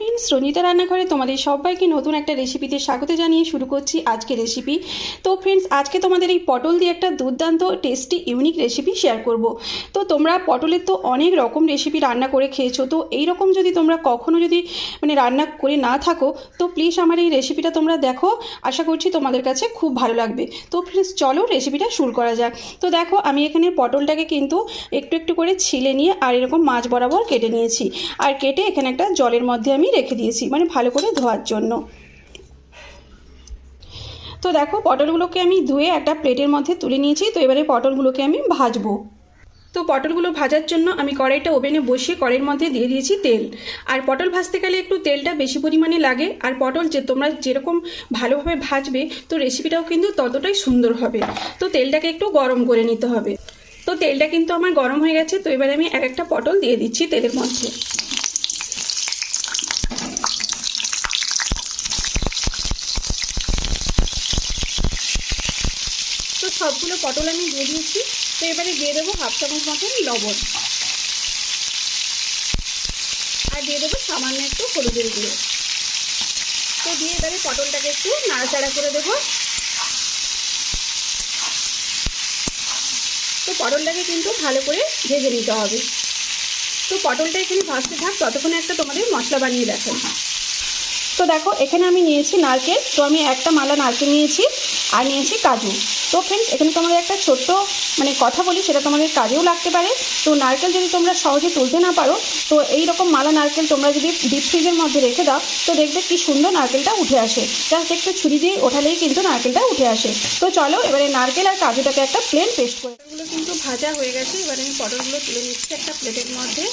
Friends Ranjita রান্নাঘরে তোমাদের সবাইকে নতুন একটা রেসিপিতে স্বাগত জানিয়ে শুরু করছি আজকে রেসিপি তো ফ্রেন্ডস আজকে তোমাদের এই পটল দিয়ে একটা দুর্দান্ত টেস্টি ইউনিক রেসিপি শেয়ার করব। তো তোমরা পটলের তো অনেক রকম রেসিপি রান্না করে খেয়েছো। তো এই রকম যদি তোমরা কখনো যদি মানে রান্না করে না থাকো, তো প্লিজ আমার এই রেসিপিটা তোমরা দেখো। আশা করছি তোমাদের কাছে খুব ভালো লাগবে। তো ফ্রেন্ডস চলো রেসিপিটা শুরু করা যাক। তো দেখো, আমি এখানে পটলটাকে কিন্তু একটু একটু করে ছিলে নিয়ে আর এরকম মাছ বরাবর কেটে নিয়েছি। আর কেটে এখানে একটা জলের মধ্যে আমি রেখে দিয়েছি মানে ভালো করে ধোয়ার জন্য। তো দেখো, পটলগুলোকে আমি ধুয়ে একটা প্লেটের মধ্যে তুলে নিয়েছি। তো এবারে পটলগুলোকে আমি ভাজবো। তো পটলগুলো ভাজার জন্য আমি কড়াইটা ওভেনে বসিয়ে কড়াইয়ের মধ্যে দিয়ে দিয়েছি তেল। আর পটল ভাজতে গেলে একটু তেলটা বেশি পরিমাণে লাগে। আর পটল যে তোমরা যেরকম ভালোভাবে ভাজবে, তো রেসিপিটাও কিন্তু ততটাই সুন্দর হবে। তো তেলটাকে একটু গরম করে নিতে হবে। তো তেলটা কিন্তু আমার গরম হয়ে গেছে। তো এবারে আমি এক একটা পটল দিয়ে দিচ্ছি তেলের মধ্যে। সবগুলো পটল আমি দিয়ে দিয়েছি। তো এবারে দিয়ে দেবো হাফ চামচ মতন লবণ। আর দিয়ে দেবো সামান্য একটু হলুদের গুঁড়ো। তো দিয়ে এবারে পটলটাকে একটু নাড়াচাড়া করে দেবো। তো পটলটাকে কিন্তু ভালো করে ভেজে নিতে হবে। তো পটলটা এখানে ভাজতে থাক, ততক্ষণে একটা তোমাদের মশলা বানিয়ে দেখো তো দেখো, এখানে আমি নিয়েছি নারকেল। তো আমি একটা মালা নারকেল নিয়েছি, আর নিয়েছি কাজু। তো ফ্রেন্ডস এখানে তোমাদের একটা ছোট্ট মানে কথা বলি, সেটা তোমাদের কাজেও লাগতে পারে। তো নারকেল যদি তোমরা সহজে তুলতে না পারো, তো এই রকম মালা নারকেল তোমরা যদি ডিপ ফ্রিজের মধ্যে রেখে দাও, তো দেখবে কি সুন্দর নারকেলটা উঠে আসে। জাস্ট একটু ছুরি দিয়ে ওঠালেই কিন্তু নারকেলটা উঠে আসে। তো চলো, এবারে নারকেল আর কাজুটাকে একটা প্লেন পেস্ট করে এগুলো কিন্তু ভাজা হয়ে গেছে, এবারে আমি পটলগুলো তুলে নিচ্ছি একটা প্লেটের মধ্যে।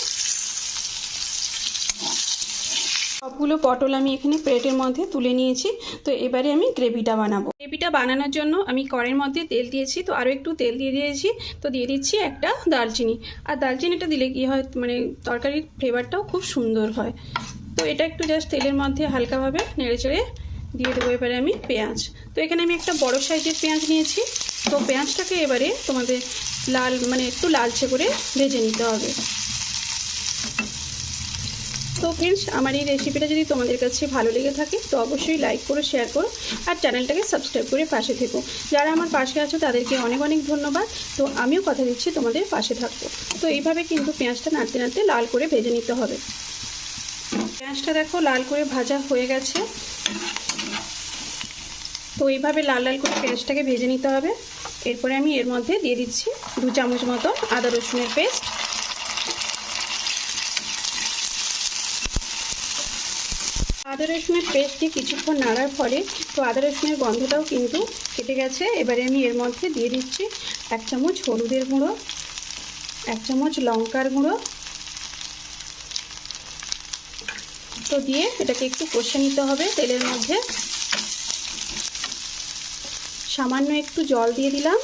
সবগুলো পটল আমি এখানে প্লেটের মধ্যে তুলে নিয়েছি। তো এবারে আমি গ্রেভিটা বানাবো। গ্রেভিটা বানানোর জন্য আমি কড়ের মধ্যে তেল দিয়েছি। তো আরও একটু তেল দিয়ে দিয়েছি। তো দিয়ে দিচ্ছি একটা দালচিনি আর দালচিনিটা দিলে কী হয়? মানে তরকারির ফ্লেভারটাও খুব সুন্দর হয়। তো এটা একটু জাস্ট তেলের মধ্যে হালকাভাবে নেড়ে চেড়ে দিয়ে দেবো এবারে আমি পেঁয়াজ। তো এখানে আমি একটা বড় সাইজের পেঁয়াজ নিয়েছি। তো পেঁয়াজটাকে এবারে তোমাদের লাল মানে একটু লালচে করে ভেজে নিতে হবে। তো ফ্রেন্ডস আমার এই রেসিপিটা যদি তোমাদের কাছে ভালো লেগে থাকে, তো অবশ্যই লাইক করো শেয়ার করো, আর চ্যানেলটাকে সাবস্ক্রাইব করে পাশে থেকো। যারা আমার পাশে আছো, তাদেরকে অনেক অনেক ধন্যবাদ। তো আমিও কথা দিচ্ছি তোমাদের পাশে থাকব। তো এইভাবে কিন্তু পেঁয়াজটা নাড়তে নাড়তে লাল করে ভেজে নিতে হবে। পেঁয়াজটা দেখো লাল করে ভাজা হয়ে গেছে। তো এইভাবে লাল লাল করে পেঁয়াজটাকে ভেজে নিতে হবে। এরপরে আমি এর মধ্যে দিয়ে দিচ্ছি দু চামচ মতো আদা রসুনের পেস্ট আদা, রসুনের পেস্টটি কিছুক্ষণ নাড়ার ফলে তো আদা, রসুনের গন্ধটাও কিন্তু কেটে গেছে। এবারে আমি এর মধ্যে দিয়ে দিচ্ছি এক চামচ হলুদের গুঁড়ো, এক চামচ লঙ্কার গুঁড়ো। তো দিয়ে এটাকে একটু কষে নিতে হবে তেলের মধ্যে। সামান্য একটু জল দিয়ে দিলাম।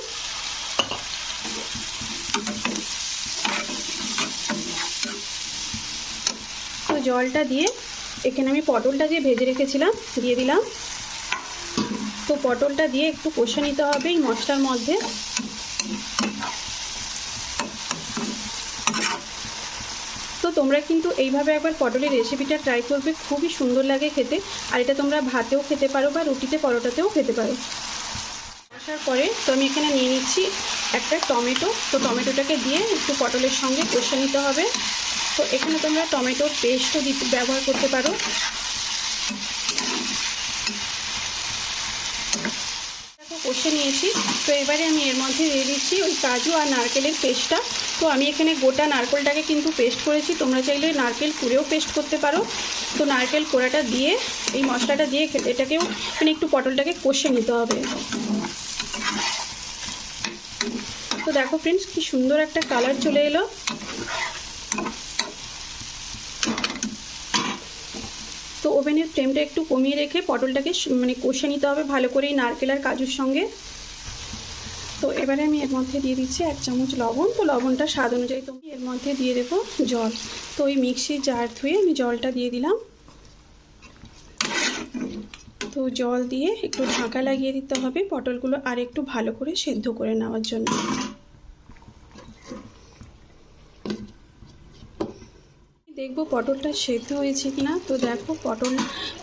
তো জলটা দিয়ে এখানে আমি পটলটা যে ভেজে রেখেছিলাম, দিয়ে দিলাম। তো পটলটা দিয়ে একটু কষে নিতে হবে এই মশলার মধ্যে। তো তোমরা কিন্তু এইভাবে একবার পটলের রেসিপিটা ট্রাই করবে, খুবই সুন্দর লাগে খেতে। আর এটা তোমরা ভাতেও খেতে পারো বা রুটিতে পরোটাতেও খেতে পারো। আসার পরে তো আমি এখানে নিয়ে নিচ্ছি একটা টমেটো। তো টমেটোটাকে দিয়ে একটু পটলের সঙ্গে কষে নিতে হবে। তো এখানে তোমরা টমেটোর পেস্টও দিতে, ব্যবহার করতে পারো। কষে নিয়েছি। তো এবারে আমি এর মধ্যে দিয়ে দিচ্ছি ওই কাজু আর নারকেলের পেস্টটা তো আমি এখানে গোটা নারকেলটাকে কিন্তু পেস্ট করেছি। তোমরা চাইলে নারকেল কুড়েও পেস্ট করতে পারো। তো নারকেল কোড়াটা দিয়ে, এই মশলাটা দিয়ে এটাকেও মানে একটু পটলটাকে কষে নিতে হবে। তো দেখো ফ্রেন্ডস কি সুন্দর একটা কালার চলে এলো। তো ওভেনের ফ্লেমটা একটু কমিয়ে রেখে পটলটাকে মানে কষে নিতে হবে ভালো করে এই নারকেল আর কাজুর সঙ্গে। তো এবারে আমি এর মধ্যে দিয়ে দিচ্ছি এক চামচ লবণ। তো লবণটা স্বাদ অনুযায়ী তো এর মধ্যে দিয়ে দেবো জল। তো ওই মিক্সির জার ধুয়ে আমি জলটা দিয়ে দিলাম। তো জল দিয়ে একটু ঢাকা লাগিয়ে দিতে হবে পটলগুলো আর একটু ভালো করে সেদ্ধ করে নেওয়ার জন্য। দেখব পটলটা সেদ্ধ হয়েছে কিনা। তো দেখো পটল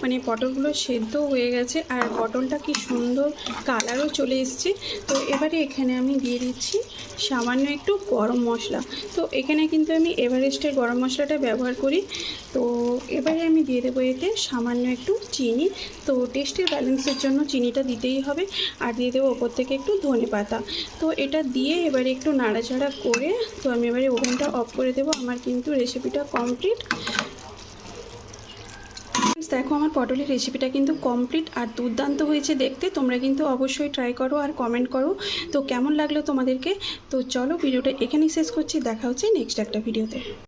মানে পটলগুলো সেদ্ধ হয়ে গেছে আর পটলটা কি সুন্দর কালারও চলে এসছে। তো এবারে এখানে আমি দিয়ে দিচ্ছি সামান্য একটু গরম মশলা। তো এখানে কিন্তু আমি এভারেস্টের গরম মশলাটা ব্যবহার করি। তো এবারে আমি দিয়ে দেবো এতে সামান্য একটু চিনি। তো টেস্টের ব্যালেন্সের জন্য চিনিটা দিতেই হবে। আর দিয়ে দেবো ওপর থেকে একটু ধনে পাতা। তো এটা দিয়ে এবারে একটু নাড়াচাড়া করে, তো আমি এবারে ওভেনটা অফ করে দেবো। আমার কিন্তু রেসিপিটা কমপ্লিট দেখো, আমার পটলের রেসিপিটা কিন্তু কমপ্লিট আর দুর্দান্ত হয়েছে দেখতে। তোমরা কিন্তু অবশ্যই ট্রাই করো আর কমেন্ট করো। তো কেমন লাগল তোমাদেরকে? তো চলো, ভিডিওটা এখানেই শেষ করছি। দেখা হচ্ছে নেক্সট একটা ভিডিওতে